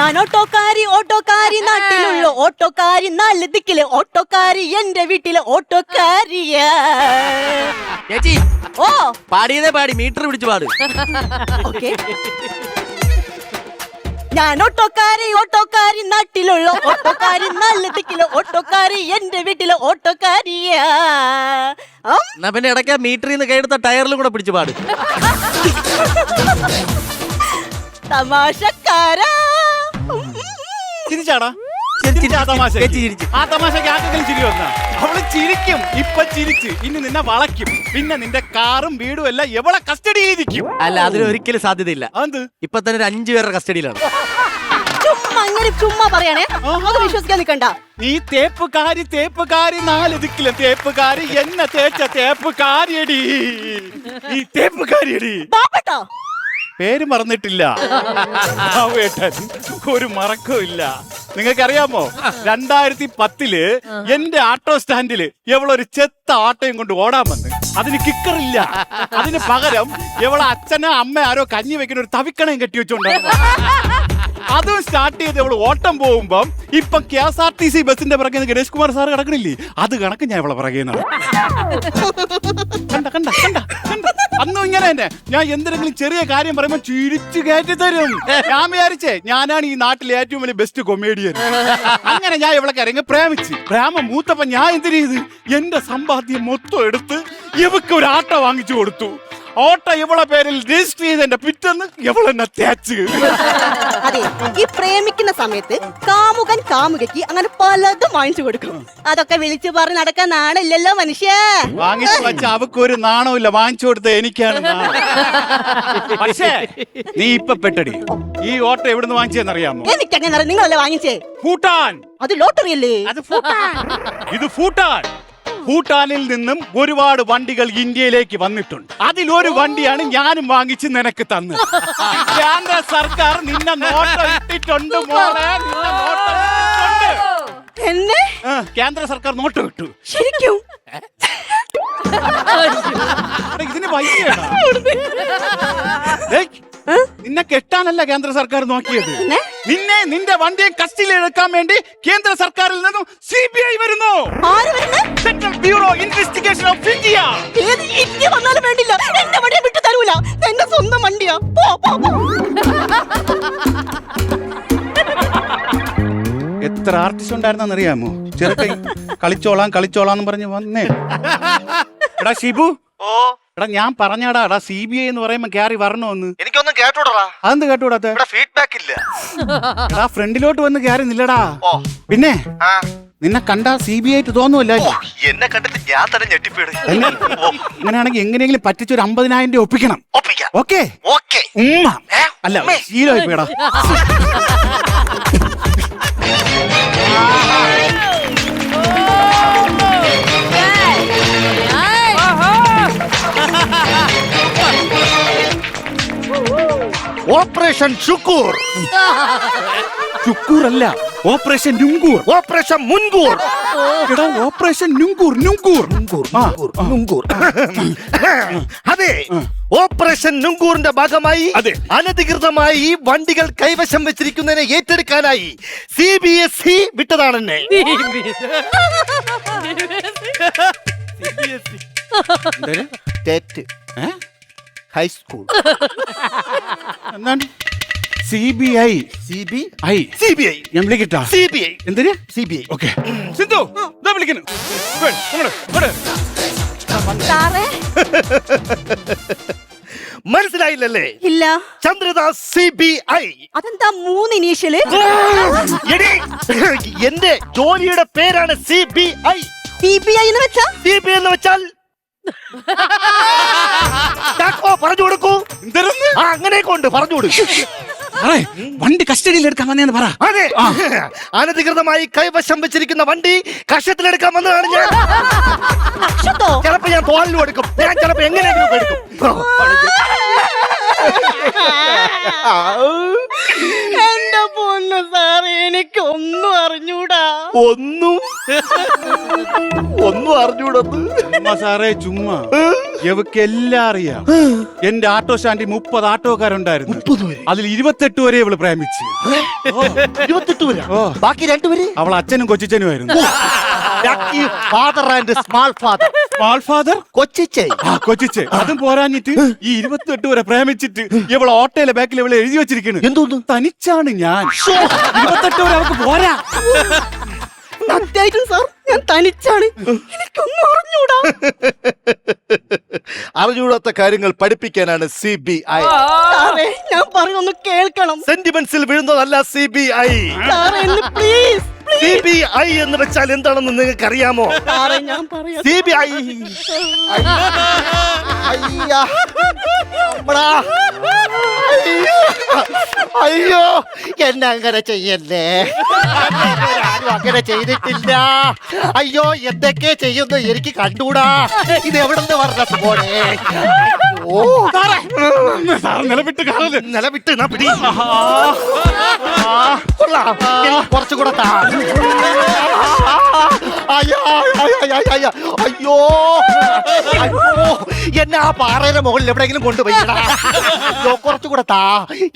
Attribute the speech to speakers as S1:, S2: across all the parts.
S1: ഞാൻ ഓട്ടോക്കാരി ഓട്ടോക്കാരി നാട്ടിലുള്ള ഓട്ടോക്കാരി നാല് ദിക്കിൽ ഓട്ടോക്കാരി എന്റെ വീട്ടിലെ ഓട്ടോക്കാരിയ.
S2: ചേച്ചി
S1: ഓ.
S2: പാടിയതേ പാടി മീറ്റർ പിടിച്ചു പാട്.
S1: ഓക്കെ. ഞാൻ ഓട്ടോക്കാരി ഓട്ടോക്കാരി നാട്ടിലുള്ള ഓട്ടോക്കാരി നാല് ദിക്കിലെ ഓട്ടോക്കാരി എന്റെ വീട്ടിലെ ഓട്ടോക്കാരിയാ.
S2: എന്നാ പിന്നെ ഇടയ്ക്ക് മീറ്ററിൽ നിന്ന് കൈയെടുത്ത ടയറിലും കൂടെ പിടിച്ചു പാട്.
S1: തമാശക്കാരാ.
S3: ചിരിച്ചാടാ? ചിരിച്ചാ ആ തമാശക്ക്. ആർക്കെങ്കിലും ചിരി വന്നാ? അവൾ ചിരിക്കും. ഇപ്പൊ ചിരിച്ച്. ഇനി നിന്നെ വളയ്ക്കും. പിന്നെ നിന്റെ കാറും വീടും എല്ലാം എവളെ കസ്റ്റഡി ചെയ്തിരിക്കും
S2: അല്ല അതിന് ഒരിക്കലും സാധ്യതയില്ല.
S3: അത്
S2: ഇപ്പൊ തന്നെ ഒരു അഞ്ചു പേരുടെ കസ്റ്റഡിയിലാണ്.
S1: ചുമ്മാ അങ്ങനെ ചുമ്മാ പറയണേ. അത് വിശ്വസിക്കാൻ നിൽക്കണ്ട
S3: നീ തേപ്പുകാരി തേപ്പുകാരി നാല് ദിക്കിലും തേപ്പുകാരി എന്നെ തേച്ച തേപ്പുകാരിയടി. നീ തേപ്പുകാരിയടി.
S1: പാപ്പട്ടോ
S3: പേര് മറന്നിട്ടില്ല. ബാബുവേട്ടൻ ഒരു മറക്കുമില്ല നിങ്ങൾക്കറിയാമോ? രണ്ടായിരത്തി പത്തിൽ എന്റെ ആട്ടോ സ്റ്റാൻഡിൽ എവളൊരു ചെത്ത ആട്ടോയും കൊണ്ട് ഓടാൻ വന്ന്. അതിന് കിക്കറില്ല അതിന് പകരം എവളെ അച്ഛനോ അമ്മ ആരോ കഞ്ഞി വെക്കുന്ന ഒരു തവിക്കണയും കെട്ടി വെച്ചോണ്ടായിരുന്നു അതും സ്റ്റാർട്ട് ചെയ്ത് അവൾ ഓട്ടം പോകുമ്പം ഇപ്പൊ K S R T C ബസിന്റെ പിറകെ ഗണേഷ് കുമാർ സാർ കിടക്കണില്ലേ? അത് കണക്ക് ഞാൻ ഇവളെ പിറകെ കണ്ട കണ്ട കണ്ട. തന്നെ. ഞാൻ എന്തെങ്കിലും ചെറിയ കാര്യം പറയുമ്പോ ചിരിച്ചു കയറ്റി തരും. ഞാൻ വിചാരിച്ചേ ഞാനാണ് ഈ നാട്ടിലെ ഏറ്റവും വലിയ ബെസ്റ്റ് കൊമേഡിയൻ അങ്ങനെ ഞാൻ ഇവളെ കരങ്ങ് പ്രേമിച്ച്. പ്രേമ മൂത്തപ്പോ ഞാൻ എന്തിനു എന്റെ സമ്പാദ്യം മൊത്തം എടുത്ത് ഇവക്ക് ഒരു ആട്ട വാങ്ങിച്ചു കൊടുത്തു. ഓട്ടോ ഇവളെ പേരിൽ രജിസ്റ്റർ ചെയ്തതിന്റെ പിറ്റെന്ന് ഇവളെന്നെ തേച്ച്
S1: അതെ ഈ പ്രേമിക്കുന്ന സമയത്ത് കാമുകൻ കാമുകയ്ക്ക് അങ്ങനെ പലതും വാങ്ങിച്ചു കൊടുക്കും. അതൊക്കെ വിളിച്ചു പറഞ്ഞ് നടക്കാൻ നാണില്ലല്ലോ മനുഷ്യ.
S3: വാങ്ങിച്ചു വെച്ച അവക്ക് ഒരു നാണമില്ല വാങ്ങിച്ചു കൊടുത്ത എനിക്കാണ് നാണം. പക്ഷേ നീ ഇപ്പൊ പെട്ടടി. ഈ ഓട്ട എവിടുന്ന് വാങ്ങിച്ചെന്നറിയാമോ
S1: എനിക്കങ്ങനെ. നിങ്ങളല്ലേ വാങ്ങിച്ചേ?
S3: ഫൂട്ടാൻ
S1: അത് ലോട്ടറി അല്ലേ
S3: അത് ഭൂട്ടാൻ. ഇത് ഭൂട്ടാൻ. ഭൂട്ടാനിൽ നിന്നും ഒരുപാട് വണ്ടികൾ ഇന്ത്യയിലേക്ക് വന്നിട്ടുണ്ട്. അതിൽ ഒരു വണ്ടിയാണ് ഞാനും വാങ്ങിച്ച് നിനക്ക് തന്നു കേന്ദ്ര സർക്കാർ നിന്നെ നോട്ടം ഇട്ടിട്ടുണ്ട് മോളെ. നിന്നെ നോട്ടം ഇട്ടിട്ടുണ്ട്.
S1: എന്നെ?
S3: ആ, കേന്ദ്ര സർക്കാർ നോട്ട് കിട്ടു
S1: ശരിക്കും?
S3: ഇതിന് വൈകിയാണ് നിന്നെ കെട്ടാനല്ല കേന്ദ്ര സർക്കാർ നോക്കിയത്. നിന്നെ നിന്റെ വണ്ടിയെ കസ്റ്റഡിയിൽ എടുക്കാൻ വേണ്ടി കേന്ദ്ര സർക്കാരിൽ നിന്നും സി ബി ഐ വരുന്നു.
S1: ആര് വരുന്നേ?
S3: Central bureau investigation of India
S1: ഏത് ഇന്ത്യ വന്നാലും വേണ്ടില്ല. എന്റെ വണ്ടിയെ വിട്ടു തരൂല. എന്റെ സ്വന്തം വണ്ടിയാ. പോ പോ
S3: എത്ര ആർട്ടിസ്റ്റ് ഉണ്ടായിരുന്നെന്ന് അറിയാമോ? ചെറുക്കൈ കളിച്ചോളാം കളിച്ചോളാം എന്ന് പറഞ്ഞ് വന്നേ. എടാ ഷിബു.
S4: ഓ.
S3: എടാ ഞാൻ പറഞ്ഞാടാ എടാ സി ബി ഐ എന്ന് പറയുമ്പോ കയറി വരണോന്ന്
S4: എനിക്കൊന്നും കേട്ടോടാ.
S3: അതെന്ത് കേട്ടൂടാത്ത
S4: ഇവിടെ ഫീഡ്ബാക്ക് ഇല്ല.
S3: എടാ ഫ്രണ്ടിലോട്ട് വന്ന് കയറി നില്ലടാ.
S4: ഓ.
S3: പിന്നെ?
S4: ആ.
S3: നിന്നെ കണ്ടാ സി ബി ആയിട്ട് തോന്നുമല്ല
S4: ഓ എന്നെ കണ്ടിട്ട് ഞാൻ തന്നെ ഞെട്ടിപ്പീട്. ഓ.
S3: അങ്ങനെയാണെങ്കിൽ എങ്ങനെയെങ്കിലും പറ്റിച്ച് ഒരു അമ്പതിനായിരം രൂപ ഒപ്പിക്കണം.
S4: ഒപ്പിക്കാം.
S3: ഓക്കെ?
S4: ഓക്കെ.
S3: ഉമ്മ.
S4: ഏ?
S3: അല്ല
S4: ഉമ്മേ?
S3: ശീലമായി പോയടാ
S5: ഓപ്പറേഷൻ ഷുക്കൂർ
S3: ചുക്കൂർ. അല്ല ഓപ്പറേഷൻ നുങ്കൂർ.
S5: ഓപ്പറേഷൻ മുൻകൂർ.
S3: എടാ ഓപ്പറേഷൻ നുങ്കൂർ നുങ്കൂർ. ആ, ആ.
S5: നുങ്കൂർ. അതെ ഓപ്പറേഷൻ നുങ്കൂറിന്റെ ഭാഗമായി
S3: അതെ.
S5: അനധികൃതമായി ഈ വണ്ടികൾ കൈവശം വെച്ചിരിക്കുന്നതിനെ ഏറ്റെടുക്കാനായി സി ബി എസ് ഇ വിട്ടതാണെന്നെ.
S3: എന്തേര്? ഏ?
S5: High school.
S3: എന്താണ്? C B I
S5: C B
S3: I
S5: C B I
S3: ഞാൻ വിളിക്കട്ടാ?
S5: സി ബി ഐ
S3: എന്തിന്?
S5: C B I
S3: okay. Sindhu ഇതാ വിളിക്കുന്നു. വേ, ഇങ്ങോട്ട്, ഇങ്ങോട്ട്.
S1: സാറേ?
S5: മനസ്സിലായില്ലല്ലേ?
S1: ഇല്ല.
S5: ചന്ദ്രദാസ് സി ബി ഐ
S1: അതെന്താ മൂന്ന് ഇനീഷ്യൽ
S5: എടി, എന്റെ ജോലിയുടെ പേരാണ് C B I
S1: C B I എന്ന് വെച്ചാൽ
S5: സി ബി എന്ന് വെച്ചാൽ ചാക്കോ, പറഞ്ഞു കൊടുക്കൂ.
S3: എന്തരെന്ന്?
S5: ആ അങ്ങനെ കൊണ്ട് പറഞ്ഞു കൊടുക്കും.
S3: സാറേ വണ്ടി കസ്റ്റഡിയിൽ എടുക്കാൻ വന്നേന്ന് പറ.
S5: അതെ. അനധികൃതമായി കൈവശം വെച്ചിരിക്കുന്ന വണ്ടി കഷത്തിലെടുക്കാൻ വന്നതാണ് ഞാൻ.
S1: അക്ഷത്തോ
S5: ചിലപ്പോ ഞാൻ തോളിലും എടുക്കും. ഞാൻ ചിലപ്പോ എങ്ങനെയെങ്കിലും എടുക്കും.
S1: എന്റെ പൊന്നു സാറേ എനിക്ക് ഒന്നും അറിഞ്ഞൂടാ.
S5: ഒന്നും? ഒന്നും അറിഞ്ഞൂടാ
S3: ചുമ്മാ സാറേ ചുമ്മാ. ഇവക്ക് എല്ലാം അറിയാം. എന്റെ ആട്ടോ സ്റ്റാൻഡിൽ മുപ്പത് ആട്ടോക്കാരുണ്ടായിരുന്നു. അതിൽ ഇരുപത്തെട്ട് വരെ ഇവൾ പ്രേമിച്ചു.
S5: ഇരുപത്തെട്ട്
S3: വരെ.
S5: ബാക്കി രണ്ടുപേര്?
S3: അവൾ അച്ഛനും കൊച്ചിച്ചനുമായിരുന്നു
S5: father and small father
S3: small father
S5: കൊച്ചിച്ചേ
S3: ആ. കൊച്ചിച്ചേ അതും പോരാഞ്ഞിട്ട് ഈ ഇരുപത്തെട്ട് വരെ പ്രേമിച്ചിട്ട് ഇവളെ ഓട്ടോയിലെ ബാക്കിൽ ഇവളെ എഴുതി വെച്ചിരിക്കുന്നു
S5: എന്തോന്നു?
S3: തനിച്ചാണ് ഞാൻ. ഇരുപത്തെട്ട് വരെ അവൾക്ക് പോരാ.
S1: സാർ ഞാൻ തനിച്ചാണ്. എനിക്കൊന്നും അറിഞ്ഞൂടാ.
S5: അറിഞ്ഞൂടാത്ത കാര്യങ്ങൾ പഠിപ്പിക്കാനാണ് സി ബി ഐ
S1: ഞാൻ പറയുന്നൊന്ന് കേൾക്കണം.
S5: സെന്റിമെന്റ്സിൽ വീഴുന്നതല്ല C B I
S1: please
S5: C B I എന്ന് വെച്ചാൽ എന്താണെന്ന് നിങ്ങൾക്ക് അറിയാമോ
S1: സാറേ ഞാൻ പറയാം.
S5: സി ബി ഐ അയ്യാ. അമ്മടാ. അയ്യോ. അയ്യോ. എന്നെ അങ്ങനെ ചെയ്യല്ലേ? ആരും അങ്ങനെ ചെയ്തിട്ടില്ല. അയ്യോ എന്തൊക്കെ ചെയ്യുന്നു എനിക്ക് കണ്ടൂടാ. ഇത് എവിടെ നിന്ന് പറഞ്ഞ പോണേ ഓ
S3: സാർ നിലവിട്ട് കാണൽ
S5: നിലവിട്ട് എന്നാ പിടി. കൊള്ളാം. എനിക്ക് കുറച്ചുകൂടെ താ. അയ്യോ അയ്യോ, അയ്യോ, അയ്യോ, അയ്യോ. അയ്യോ. എന്നെ ആ പാറയുടെ മുകളിൽ എവിടെയെങ്കിലും കൊണ്ടുപോയി ഇടാ. അയ്യോ, കുറച്ചുകൂടെ താ.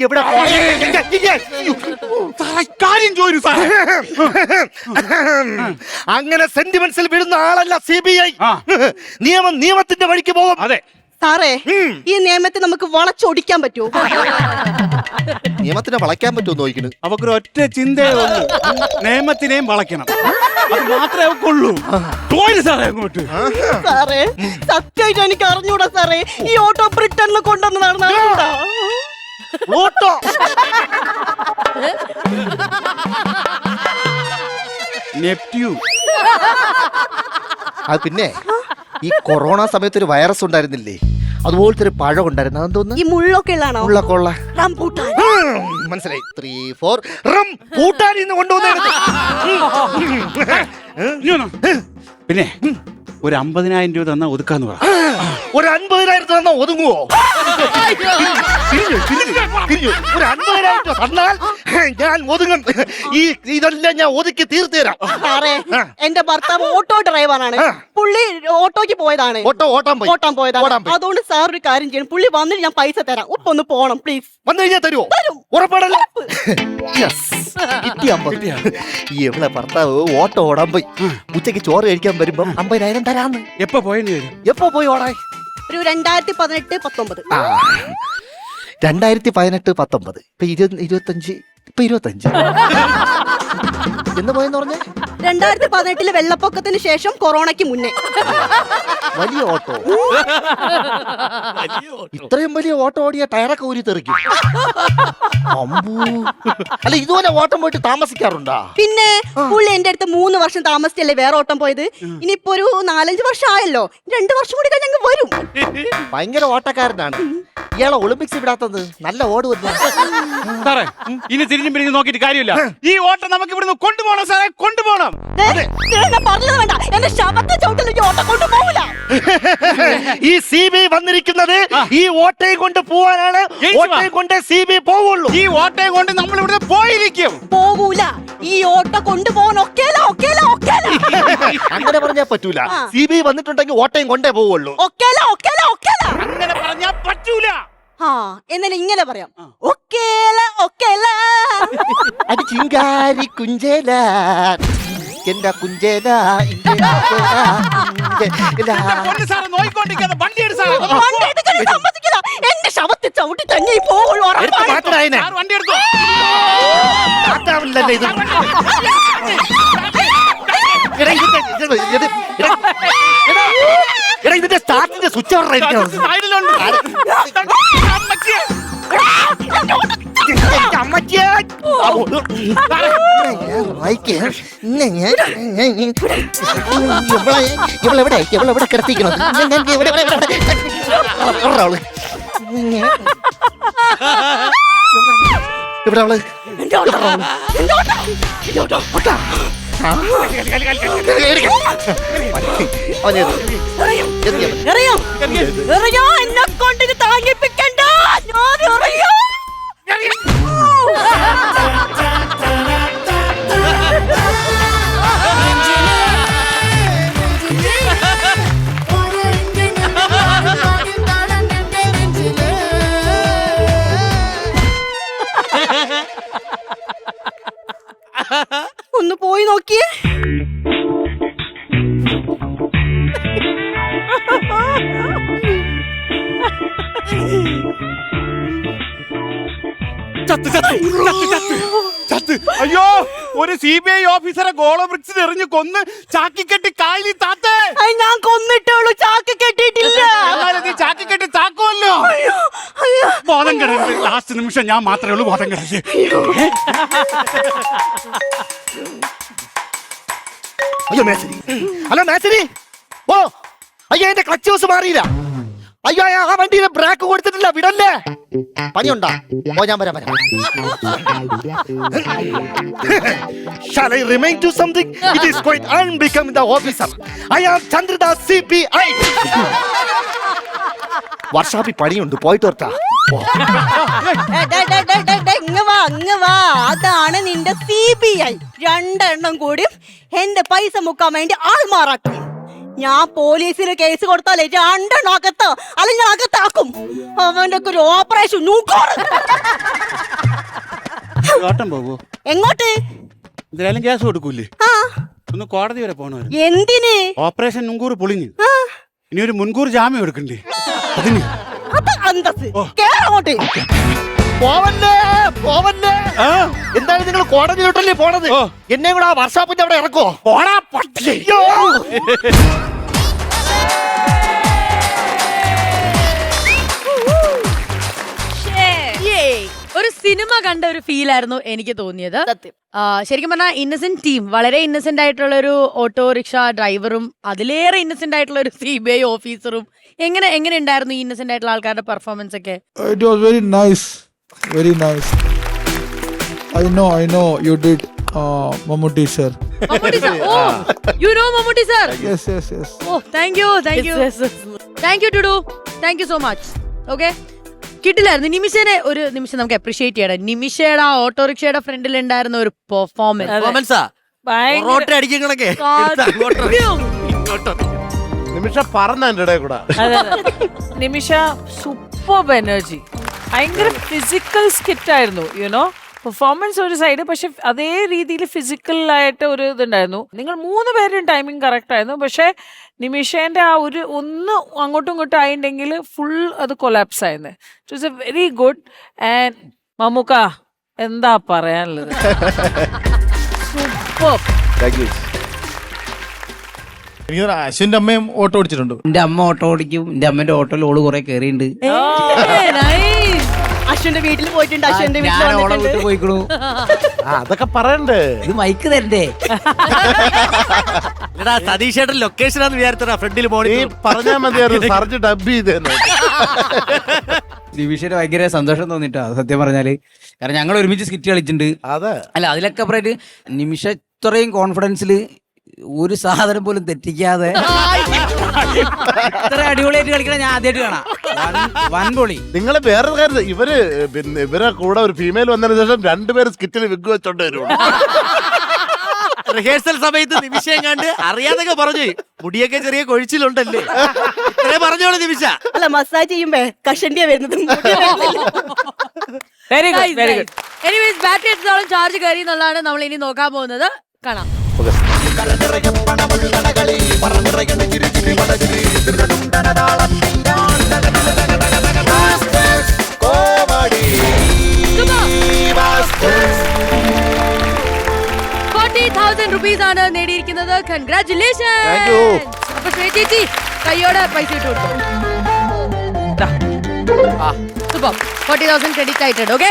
S5: എവിടെ?
S3: സാറേ, കാര്യം ചോദിച്ചു സാർ
S5: അങ്ങനെ സെന്റിമെന്റ്സിൽ വിടുന്ന ആളല്ല സി ബി ഐ.
S3: ആ.
S5: നിയമം നിയമത്തിന്റെ വഴിക്ക് പോകും
S3: അതെ.
S1: സാറേ ഈ നിയമത്തെ നമുക്ക് വളച്ചൊടിക്കാൻ പറ്റുമോ?
S5: നിയമത്തിനെ വളയ്ക്കാൻ പറ്റുമോ നോക്കിന്
S3: അവക്കൊരു ഒറ്റ ചിന്തയേ ഉള്ളൂ. നിയമത്തിനെയും വളയ്ക്കണം. അത് മാത്രമേ അവക്കുള്ളൂ. പോയി സാറേ അങ്ങോട്ട്.
S1: സാറേ സത്യമായിട്ട് എനിക്ക് അറിഞ്ഞൂടാ സാറേ. ഈ ഓട്ടോ ബ്രിട്ടനിൽ കൊണ്ടുവന്നതാണ് അറിഞ്ഞൂടാ.
S5: ഓട്ടോ.
S3: നെപ്റ്റ്യൂ
S5: അത് പിന്നെ? ഈ കൊറോണ സമയത്ത് ഒരു വൈറസ് ഉണ്ടായിരുന്നില്ലേ? അതുപോലത്തെ ഒരു പഴം ഉണ്ടായിരുന്നു. അതെന്തോന്ന്?
S1: ഈ മുള്ളൊക്കെ ഉള്ളതാണോ?
S5: ഉള്ള കൊള്ള
S1: റംബൂട്ടാൻ
S5: മനസ്സിലായി. ത്രീ ഫോർ റം കൂട്ടാൻ ഇന്ന് കൊണ്ടുവന്നു
S3: പിന്നെ? ഒരു അമ്പതിനായിരം രൂപ തന്നാ ഒതുക്കാന്ന് പറ.
S5: ഒരു അൻപതിനായിരത്തി തന്നാ ഒതുങ്ങുവോ. ഒരു അൻപതിനായിരം രൂപ തന്നാൽ ഞാൻ ഒതുങ്ങും. ഈ ഇതെല്ലാം ഞാൻ ഒതുക്കി തീർത്തു തരാം.
S1: സാറേ എന്റെ ഭർത്താവ് ഓട്ടോ ഡ്രൈവറാണ്. പുള്ളി ഓട്ടോക്ക് പോയതാണ്.
S5: ഓട്ടോ ഓട്ടം പോയി.
S1: ഓട്ടാൻ പോയതാണ്. അതുകൊണ്ട് സാർ ഒരു കാര്യം ചെയ്യണം. പുള്ളി വന്നിട്ട് ഞാൻ പൈസ തരാം. ഉപ്പ് ഒന്ന് പോണം പ്ലീസ്
S5: വന്നു കഴിഞ്ഞാൽ തരുമോ ഉറപ്പാണല്ലോ. എവിടെ ഭർത്താവ് ഓട്ടോ ഓടാൻ പോയി? ഉച്ചയ്ക്ക് ചോറ് കഴിക്കാൻ വരുമ്പോ അമ്പതിനായിരം തരാന്ന്
S3: എപ്പോ പോയെന്ന് വരും
S5: എപ്പോ പോയി ഓടായി
S1: ഒരു രണ്ടായിരത്തി പതിനെട്ട് പത്തൊമ്പത്.
S5: രണ്ടായിരത്തി പതിനെട്ട് പത്തൊമ്പത്. ഇപ്പൊ ഇരുപത്തി ഇരുപത്തഞ്ച് ഇപ്പൊ ഇരുപത്തഞ്ച്. എന്ന് പോയെന്ന് പറഞ്ഞേ?
S1: രണ്ടായിരത്തി പതിനെട്ടിൽ വെള്ളപ്പൊക്കത്തിന് ശേഷം കൊറോണയ്ക്ക് മുന്നേ.
S5: വലിയ ഓട്ടോ. ഇത്രയും വലിയ ഓട്ടോ ഓടിയ ടയറൊക്കെ ഊരി തെറിക്കും. അമ്പൂ. അല്ല ഇതുപോലെ ഓട്ടം പോയിട്ട് താമസിക്കാറുണ്ടാ?
S1: പിന്നെ പുള്ളി എന്റെ അടുത്ത് മൂന്ന് വർഷം താമസിച്ചല്ലേ വേറെ ഓട്ടം പോയത്? ഇനിയിപ്പോ ഒരു നാലഞ്ച് വർഷം ആയല്ലോ രണ്ടു വർഷം കൂടി ഞങ്ങൾ അങ്ങ് വരും.
S5: ഭയങ്കര ഓട്ടക്കാരനാണ്. ഇയാളെ ഒളിമ്പിക്സ് വിടാത്തത് നല്ല ഓടുവല്ലോ
S3: സാറേ ഇനി തിരിഞ്ഞു പിരിഞ്ഞു നോക്കിയിട്ട് കാര്യമില്ല. ഈ ഓട്ടം നമുക്ക് ഇവിടുന്ന് കൊണ്ടുപോകണം സാറേ കൊണ്ടുപോകണം.
S1: പറഞ്ഞത് വേണ്ട. എന്റെ ശവത്തെ ചവിട്ടിൽ ഈ ഓട്ടം
S5: ഈ സി ബി വന്നിരിക്കുന്നത് ഈ ഓട്ടയും കൊണ്ട് പോവാനാണ്. ഓട്ടയും കൊണ്ട് സി ബി പോവുള്ളൂ.
S3: ഈ ഓട്ടയും കൊണ്ട് നമ്മൾ ഇവിടെ പോയിരിക്കും.
S1: പോകൂല. ഈ ഓട്ട കൊണ്ടുപോകാൻ ഒക്കേല ഒക്കേല ഒക്കേല
S5: അങ്ങനെ പറഞ്ഞാ പറ്റൂല. സി ബി വന്നിട്ടുണ്ടെങ്കിൽ ഓട്ടയും കൊണ്ടേ പോവുള്ളൂ.
S1: ഒക്കേല ഒക്കേല ഒക്കേല
S3: അങ്ങനെ പറഞ്ഞാ പറ്റൂല.
S1: ആ എന്നാലും ഇങ്ങനെ പറയാം. ഒക്കേല ഒക്കേല.
S5: അത് ചിങ്കാരി കുഞ്ചേല. എന്റെ കുഞ്ചേല ഇന്റെ കുഞ്ചേല.
S3: വണ്ടി
S1: എടുക്കാൻ സമ്മതിക്കില്ല. എന്റെ ശവത്തെ ചവിട്ടി തന്നെ പോകുള്ളൂ
S5: എടുത്ത്
S1: ഉറപ്പാണ്.
S5: മാറ്റടാ അതിനെ. മാറ്റാവില്ലല്ലോ ഇത്. എടാ, ഇതിന്റെ- ഇത് ഇത് എടാ, എടാ, എടാ, ഇതിന്റെ സ്റ്റാർട്ടിന്റെ സ്വിച്ച് ഓർഡർ ഇവളെവിടെ? ഇവളെവിടെ കിടത്തിക്കണത് ഞാൻ- ഞാൻ ഇവിടെ ഇവിടെ ഇവിടെ ഇവിടെ. അവൾ. ഇവിടെ അവൾ.
S1: എറിയും, എന്നെ കൊണ്ട്
S3: ഒരു സി ബി ഐ ഓഫീസറെ ഗോള വൃക്ഷ എറിഞ്ഞ് കൊന്ന് ചാക്കിക്കെട്ടി കായലി താത്തേ.
S1: അത് ഞാൻ കൊന്നിട്ടുള്ളൂ ചാക്കി കെട്ടിട്ടില്ല
S3: എന്നാലും നീ ചാക്കിക്കെട്ടി താക്കുമല്ലോ
S1: അയ്യോ, അയ്യോ.
S3: ബോധം കിടരുത്. ലാസ്റ്റ് നിമിഷം ഞാൻ മാത്രമേ ഉള്ളൂ ബോധം കിടരുത്.
S5: അയ്യോ മേശരി. ഹലോ മേശരി. ഓ അയ്യോ എന്റെ ക്ലച്ച് ഹൗസ് മാറിയില്ല. അയ്യോ ആ വണ്ടിയിൽ ബ്രേക്ക് കൊടുത്തിട്ടില്ല വിടല്ലേ? പണിയുണ്ടോ ഓ ഞാൻ വരാം വരാം. Shall I remind you something? It is quite unbecoming the officer. I am Chandradas CPI. വർഷാപ്പി പണിയുണ്ട് പോയിട്ട്
S1: ഓർത്താ ഇങ്ങ് വാ ഇങ്ങ് വാ. അതാണ് നിന്റെ സി ബി ഐ രണ്ടെണ്ണം കൂടി എന്റെ പൈസ മുക്കാൻ വേണ്ടി ആൾമാറാക്കും. ഞാൻ പോലീസിന് കേസ് കൊടുത്താലേ രണ്ടെണ്ണം അകത്ത് അല്ലെങ്കിൽ അകത്താക്കും. അവന്റെ ഒക്കെ ഒരു ഓപ്പറേഷൻ നൂക്കോറ്
S3: ഓട്ടം പോകൂ
S1: എങ്ങോട്ട്?
S3: എന്തായാലും കേസ് കൊടുക്കൂലേ?
S1: ആ.
S3: ഒന്ന് കോടതി വരെ പോകണമായിരുന്നു
S1: എന്തിന്?
S3: ഓപ്പറേഷൻ മുൻകൂർ പൊളിഞ്ഞു.
S1: ആ,
S3: ഇനി ഒരു മുൻകൂർ ജാമ്യം എടുക്കണ്ടേ? അതിന്.
S1: അത് അന്തസ് കേറങ്ങോട്ട്
S5: പോവല്ലേ പോവല്ലേ
S3: ആ,
S5: എന്തായാലും നിങ്ങൾ കോടതിയിലോട്ടല്ലേ പോണത്. എന്നെ കൂടെ ആ വർഷാപ്പിന്റെ അവിടെ ഇറക്കോ?
S3: പോടാ
S5: പട്ടിയോ
S6: ഒരു സിനിമ കണ്ട ഒരു ഫീൽ ആയിരുന്നു എനിക്ക് തോന്നിയത്. ശരിക്കും പറഞ്ഞാൽ ഇന്നസെന്റ് ടീം വളരെ ഇന്നസെന്റ് ആയിട്ടുള്ള ഒരു ഓട്ടോറിക്ഷ ഡ്രൈവറും അതിലേറെ ഇന്നസെന്റ് ആയിട്ടുള്ള ഒരു സി ബി ഐ ഓഫീസറും എങ്ങനെ എങ്ങനെ ഉണ്ടായിരുന്നു ഈ ഇന്നസെന്റ് ആയിട്ടുള്ള ആൾക്കാരുടെ പെർഫോമൻസ് ഒക്കെ?
S7: It was very nice, very nice. I know, I know you did, uh, Mammootty sir.
S6: Mammootty sir oh you know Mammootty sir
S7: yes yes yes
S6: oh thank you thank you thank you to do thank you so much okay കിട്ടില്ലായിരുന്നു. നിമിഷനെ ഒരു നിമിഷം നമുക്ക് appreciate ചെയ്യണം നിമിഷയുടെ ആ ഓട്ടോറിക്ഷയുടെ ഫ്രണ്ടിൽ ഉണ്ടായിരുന്ന ഒരു performance
S2: പെർഫോമൻസാ parotta അടിക്കണക്കെ ഇങ്ങോട്ടോ.
S4: നിമിഷം പറഞ്ഞ എന്റെ ഇടയിൽ കൂടെ.
S8: അതെ, അതെ. നിമിഷ സൂപ്പർ എനർജി ഭയങ്കര ഫിസിക്കൽ സ്കിറ്റ് ആയിരുന്നു യുനോ പെർഫോമൻസ് ഒരു സൈഡ് പക്ഷെ അതേ രീതിയിൽ ഫിസിക്കൽ ആയിട്ട് ഒരു ഇതുണ്ടായിരുന്നു. നിങ്ങൾ മൂന്ന് പേരും ടൈമിംഗ് കറക്റ്റ് ആയിരുന്നു പക്ഷെ നിമിഷേന്റെ ആ ഒരു ഒന്ന് അങ്ങോട്ടും ഇങ്ങോട്ടും ആയിട്ടുണ്ടെങ്കിൽ ഫുൾ അത് കൊലാപ്സ് ആയിരുന്നു. It was a very good and Mammukka എന്താ പറയാനുള്ളത്? സൂപ്പർ
S7: എനിക്ക് അശ്വിന്റെ അമ്മയും ഓട്ടോ ഓടിച്ചിട്ടുണ്ട്.
S9: എന്റെ അമ്മ ഓട്ടോ ഓടിക്കും. എന്റെ അമ്മന്റെ ഓട്ടോയിൽ ഓൾ കുറെ കയറിയിട്ടുണ്ട്
S1: അശ്വന്റെ വീട്ടിൽ പോയിട്ടുണ്ട്. അശ്വന്റെ വീട്ടിൽ
S9: ഞാൻ ഓളെ പോയിക്കണു.
S4: ആ, അതൊക്കെ പറയണ്ടേ.
S9: ഇത് മൈക്ക് തരണ്ടേ?
S2: എടാ ലൊക്കേഷൻ ലൊക്കേഷനാന്ന് വിചാരിച്ചടാ ഫ്രണ്ടിൽ
S4: നീ പറഞ്ഞാ മതിയായിരുന്നു. Surge dub ചെയ്തേന്ന്.
S9: ദിവിഷന് ഭയങ്കര സന്തോഷം തോന്നിട്ടാ സത്യം പറഞ്ഞാൽ. കാരണം ഞങ്ങൾ ഒരുമിച്ച് സ്കിറ്റ് കളിച്ചിട്ടുണ്ട്.
S4: അതെ.
S9: അല്ല അതിലൊക്കെ അപ്പുറമായിട്ട് നിമിഷ ഇത്രയും കോൺഫിഡൻസിൽ ഒരു സാധനം പോലും തെറ്റിക്കാതെ ഇത്ര അടിപൊളിയായിട്ട് കളിക്കണ ഞാൻ ആദ്യമായിട്ട് കാണാം. വൻ- വൻ പൊളി
S4: നിങ്ങൾ വേറെ കാര്യം ഇവർ പിന്നെ ഇവരെ കൂടെ ഒരു ഫീമെയിൽ വന്നതിന് ശേഷം രണ്ടുപേരും സ്കിറ്റിൽ വിഗ് വെച്ചോണ്ട് വരും
S2: റിഹേഴ്സൽ സമയത്ത് നിമിഷം കണ്ട് അറിയാതൊക്കെ പറഞ്ഞു. മുടിയൊക്കെ ചെറിയ കൊഴിച്ചിലുണ്ടല്ലേ? ഇത്രേ പറഞ്ഞോളൂ നിമിഷ.
S1: അല്ല മസാജ് ചെയ്യുമ്പേ കഷണ്ടിയാ വരുന്നത്. മുടി വരുന്നില്ല.
S8: Very good very good
S6: anyways battery എടുത്തോളം charge കയറി എന്നുള്ളതാണ് നമ്മൾ ഇനി നോക്കാൻ പോകുന്നത്. കാണാം. ആണ് നേടിയിരിക്കുന്നത്
S4: കൺഗ്രാചുലേഷൻ.
S6: അപ്പൊ ചേച്ചി കയ്യോടെ പൈസ ഇട്ട് കൊടുത്തു. സൂപ്പർ ഫോർട്ടി തൗസൻഡ് ക്രെഡിറ്റ് ആയിട്ടുണ്ട്. ഓക്കെ